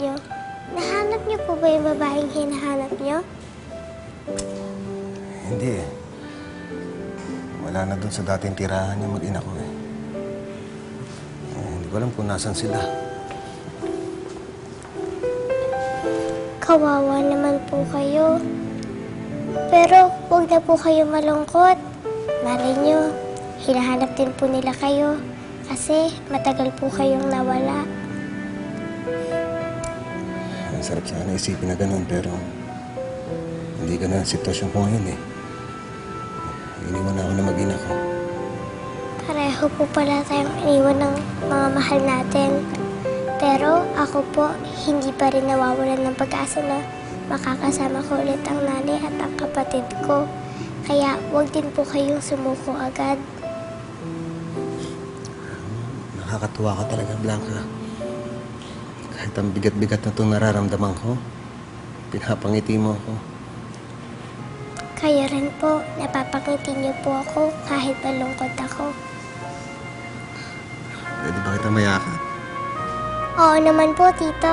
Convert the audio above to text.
nyo. Nahanap niyo po ba yung babaeng hinahanap niyo? Hindi eh. Wala na dun sa dating tirahan niya mag-ina ko eh. eh. Hindi ko alam kung nasan sila. Kawawa naman po kayo. Pero huwag na po kayo malungkot. Malay nyo, hinahanap din po nila kayo. Kasi matagal po kayong nawala. Ang sarap sana isipin na ganun pero hindi ganun ang sitwasyon ko ngayon eh. Iniwan na ako na mag-ina ko. Pareho po pala tayong iniwan ng mga mahal natin. Pero ako po, hindi pa rin nawawalan ng pag-asa na makakasama ko ulit ang nanay at ang kapatid ko. Kaya huwag din po kayong sumuko agad. Nakakatuwa ka talaga, Blanca. Kahit ang bigat-bigat na itong nararamdaman ko, pinapangiti mo ako. Kayo rin po, napapangiti niyo po ako kahit malungkot ako. Pwede ba kita mayakap? Oo naman po, tito.